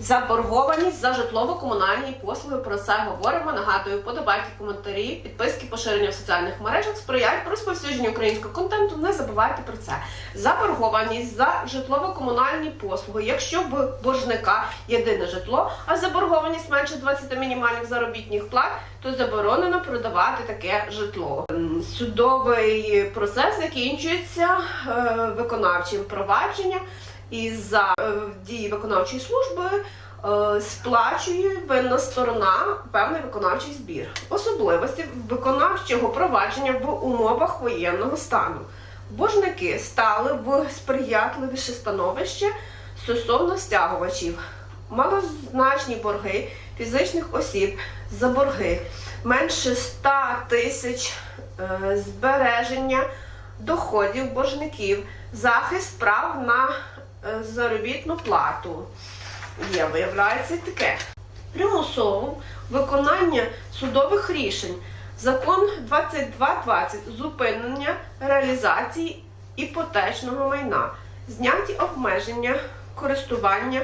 Заборгованість за житлово-комунальні послуги. Про це говоримо. Нагадую, подобайте коментарі, підписки, поширення в соціальних мережах сприяють розповсюдженню українського контенту. Не забувайте про це. Заборгованість за житлово-комунальні послуги. Якщо в боржника єдине житло, а заборгованість менше 20 мінімальних заробітних плат, то заборонено продавати таке житло. Судовий процес закінчується е, виконавчим провадженням і за е, дії виконавчої служби е, сплачує винна сторона певний виконавчий збір. Особливості виконавчого провадження в умовах воєнного стану. Боржники стали в сприятливіше становище стосовно стягувачів. Малозначні борги фізичних осіб за борги менше 100 тисяч е, збереження доходів боржників, захист прав на заробітну плату. Є, виявляється, таке. Примусово виконання судових рішень. Закон 2220 зупинення реалізації іпотечного майна, зняті обмеження користування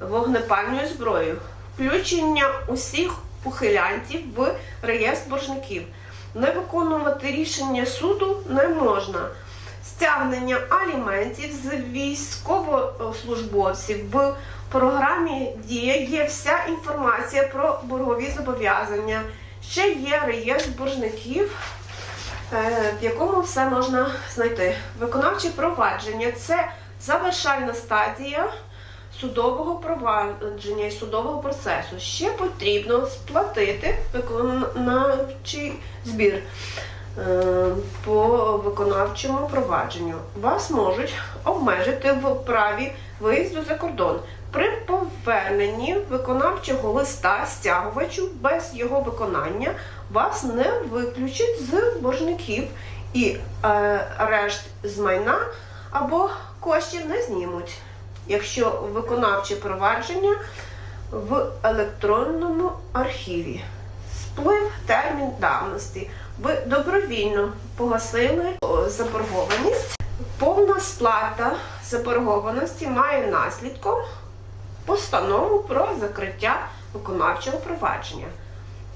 вогнепальною зброєю, включення усіх ухилянтів в реєстр боржників. Не виконувати рішення суду не можна. Стягнення аліментів з військовослужбовців в програмі Дія є вся інформація про боргові зобов'язання. Ще є реєстр боржників, е, в якому все можна знайти. Виконавче провадження це завершальна стадія судового провадження і судового процесу. Ще потрібно сплатити виконавчий збір по виконавчому провадженню. Вас можуть обмежити в праві виїзду за кордон. При поверненні виконавчого листа стягувачу без його виконання вас не виключать з боржників і е, решт з майна або коштів не знімуть, якщо виконавче провадження в електронному архіві. Сплив термін давності. Ви добровільно погасили заборгованість. Повна сплата заборгованості має наслідком постанову про закриття виконавчого провадження.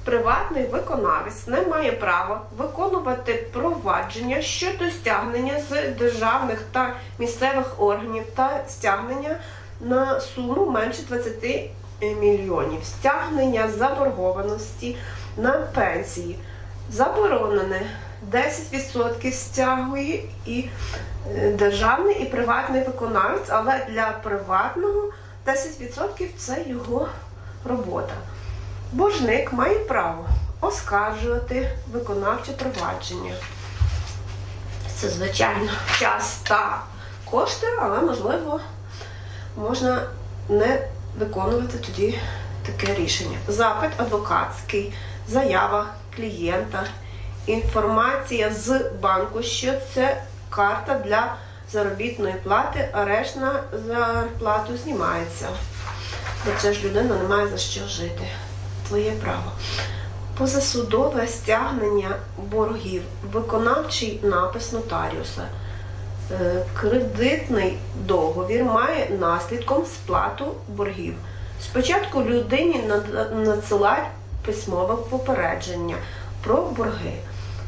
Приватний виконавець не має права виконувати провадження щодо стягнення з державних та місцевих органів та стягнення на суму менше 20 мільйонів, стягнення заборгованості на пенсії. Заборонене 10% стягує і е, державний і приватний виконавець, але для приватного 10% це його робота. Боржник має право оскаржувати виконавче провадження. Це, звичайно, час та кошти, але можливо можна не виконувати тоді таке рішення. Запит адвокатський, заява клієнта, інформація з банку, що це карта для заробітної плати, арешт на зарплату знімається. Бо це ж людина не має за що жити. Твоє право. Позасудове стягнення боргів, виконавчий напис нотаріуса. Е, Кредитний договір має наслідком сплату боргів. Спочатку людині надсилають письмове попередження про борги.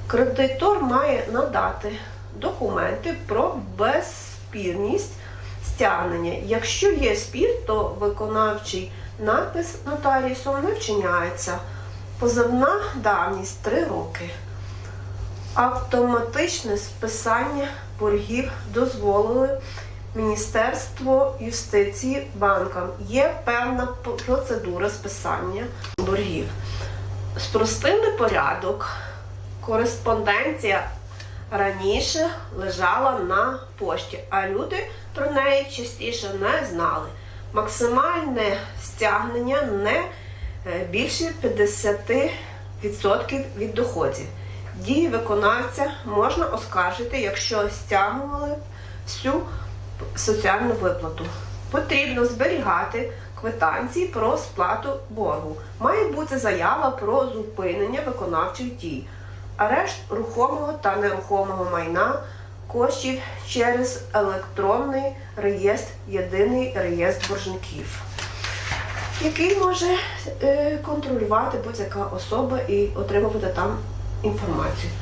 Кредитор має надати документи про безспірність стягнення. Якщо є спір, то виконавчий напис нотаріусом не вчиняється. Позовна давність 3 роки. Автоматичне списання боргів дозволили Міністерство юстиції банкам. Є певна процедура списання боргів. Спростили порядок. Кореспонденція раніше лежала на пошті, а люди про неї частіше не знали. Максимальне стягнення не е, більше 50% від доходів. Дії виконавця можна оскаржити, якщо стягували всю соціальну виплату. Потрібно зберігати квитанції про сплату боргу. Має бути заява про зупинення виконавчих дій, арешт рухомого та нерухомого майна, коштів через електронний реєстр, єдиний реєстр боржників. який може е, контролювати будь-яка особа і отримувати там інформацію.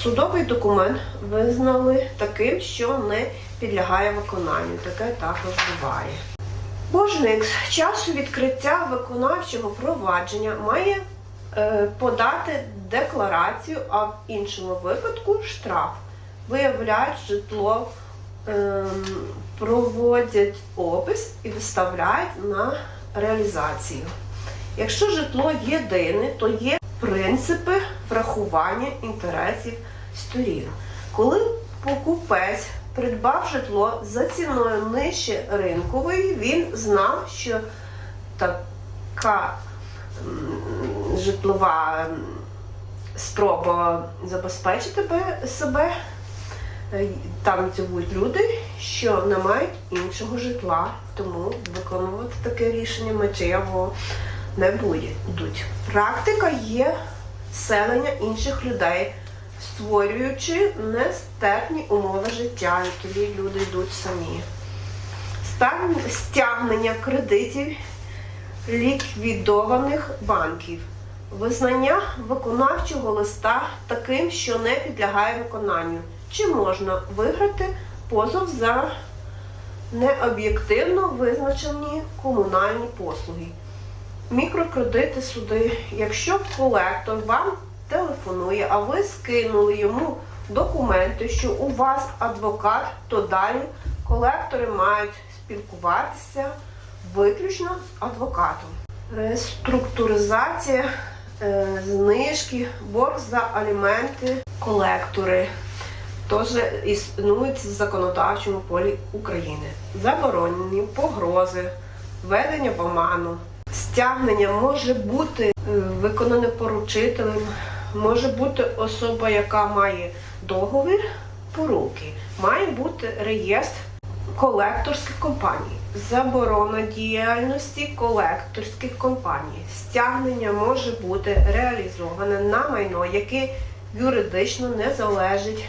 Судовий документ визнали таким, що не підлягає виконанню. Таке також буває. Боржник з часу відкриття виконавчого провадження має е, подати декларацію, а в іншому випадку штраф. Виявляють житло, ем, проводять опис і виставляють на реалізацію. Якщо житло єдине, то є принципи врахування інтересів сторін. Коли покупець придбав житло за ціною нижче ринкової, він знав, що така житлова спроба забезпечити себе. е, Там живуть люди, що не мають іншого житла, тому виконувати таке рішення миттєво не будуть. Практика є селення інших людей, створюючи нестерпні умови життя, які люди йдуть самі. Стягнення кредитів ліквідованих банків. Визнання виконавчого листа таким, що не підлягає виконанню. Чи можна виграти позов за необ'єктивно визначені комунальні послуги? Мікрокредити суди. Якщо колектор вам телефонує, а ви скинули йому документи, що у вас адвокат, то далі колектори мають спілкуватися виключно з адвокатом. Реструктуризація, е, знижки, борг за аліменти, колектори теж існують в законодавчому полі України. Заборонені погрози, введення в оману. Стягнення може бути е, виконане поручителем, може бути особа, яка має договір поруки, має бути реєстр колекторських компаній, заборона діяльності колекторських компаній. Стягнення може бути реалізоване на майно, яке юридично не залежить,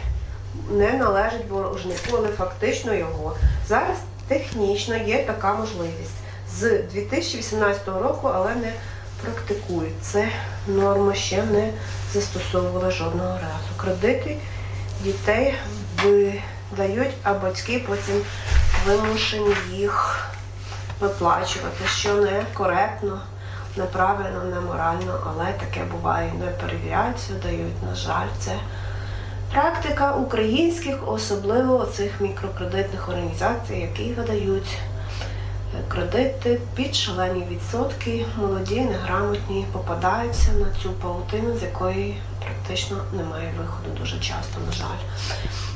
не належить боржнику, але фактично його. Зараз технічно є така можливість з 2018 року, але не практикують. Це норма ще не застосовувала жодного разу. Кредити дітей видають, а батьки потім вимушені їх виплачувати, що не коректно, неправильно, неморально, але таке буває. Не перевіряються, дають, на жаль, це. Практика українських, особливо цих мікрокредитних організацій, які видають кредити під шалені відсотки, молоді, неграмотні попадаються на цю паутину, з якої практично немає виходу дуже часто, на жаль.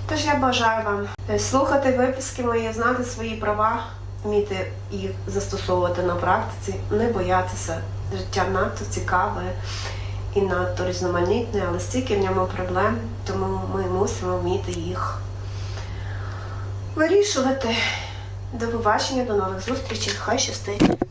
Тож я бажаю вам е, слухати виписки мої, знати свої права, вміти їх застосовувати на практиці, не боятися. Життя надто цікаве і надто різноманітне, але стільки в ньому проблем, тому ми мусимо вміти їх вирішувати. До побачення, до нових зустрічей. Хай щастить!